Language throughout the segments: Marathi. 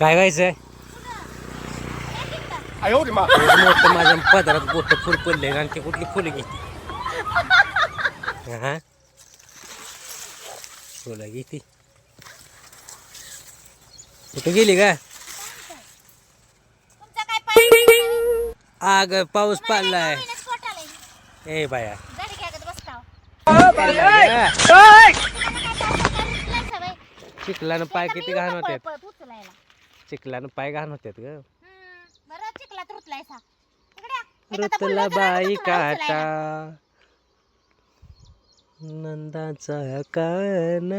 काय व्हायचंय? मोठं माझ्या पदरात मोठं फुल पडले आणि ते कुठली फुलं घेते हा? फुलं घेते. कुठे गेली का आग पाऊस पडलाय. ए बाया. चिखलानं पाय किती घाण होतात उचलायला. चिखलानं पाय घाण होतात ग. हम्म, बरं चिखलात रुतलायसा. इकडे या. एखादा ऋतुला बुलडोझर आणला बाई काटा. उचलायला. नंदाचा कान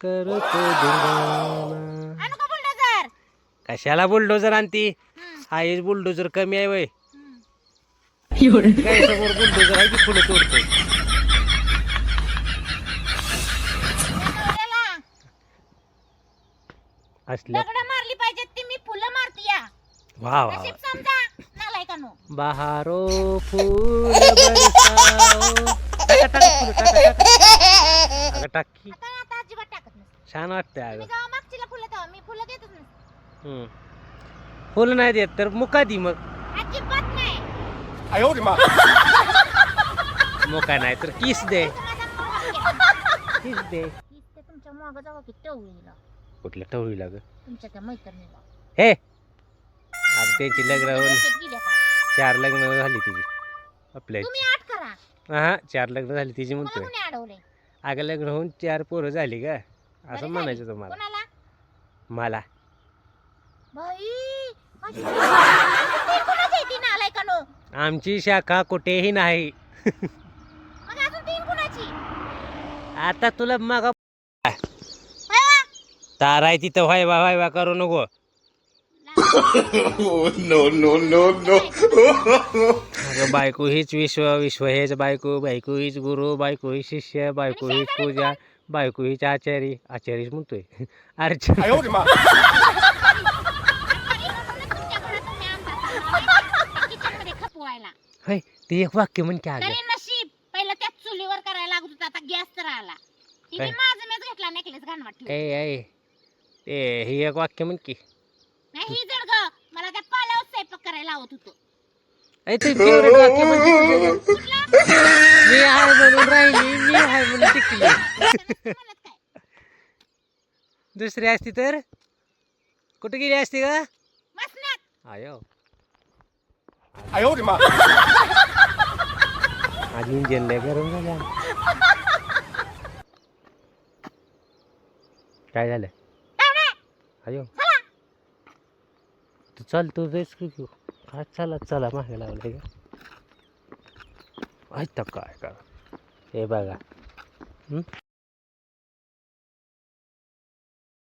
करतो धिंगाणा. आणू का बुलडोझर कशाला बुलडोजर आणती? हम्म, हा बुलडोजर कमी आहे वय. हम्म. काय समोर बुलडोजर आहे की फुलं तोडतोय असल्या दगडं मारली पाहिजेत ती मी फुलं मारती या. वा वा समजा नालायकानो बहारो बरसाओ. फुलं, नाही. छान अगं. नाही. देत तर मुका दी मग. मुका नाही तर किस दे. किस दे. तुमच्या कुठल्या टवळीला ग? तुमच्या त्या मैत्रिणीला. हे! आता त्यांची लग्न होऊन गेल्या? चार लग्न झाली तिची. आपल्या तुम्ही आठ करा. हा चार लग्न झाली तिची मला म्हणतोय कोणी अडवलंय? अगं लग्न होऊन चार पोरं झाली का असं झाली. म्हणायचं तुम्हाला. कोणाला? मला. बाई अशी- ती कोणाची आहे ती नालायकानो? आमची शाखा कुठेही नाही. मग अजून तीन कुणाची? आता तुला मग? ताराय तिथं व्हाय वा व्हाय वा करू नको. नो नो नो नो अगं बायको हीच विश्व विश्व हेच बायको बायको हीच गुरु बायको ही शिष्य बायको हीच पूजा बायको हीच आचारी आचारीच म्हणतोय. अरे होय ते एक वाक्य म्हण की आग नशीब पहिला त्याच चुलीवर करायला लागत होता आता गॅस तर आला. तिने माझं मेच घेतला नेकलेस घाण वाटत ते हे एक वाक्य म्हण की. नाही जड ग. मला त्या पाल्यावर स्वयंपाक करायला होतो. वाक्य दुसरी असती तर? कुठे गेली असती का मसनात आयो. गरम झाल्या काय झालं? अयो तू चल तू रेस घेऊ. काय चला चला मागे लावलंय का? ऐकता काय का हे बघा.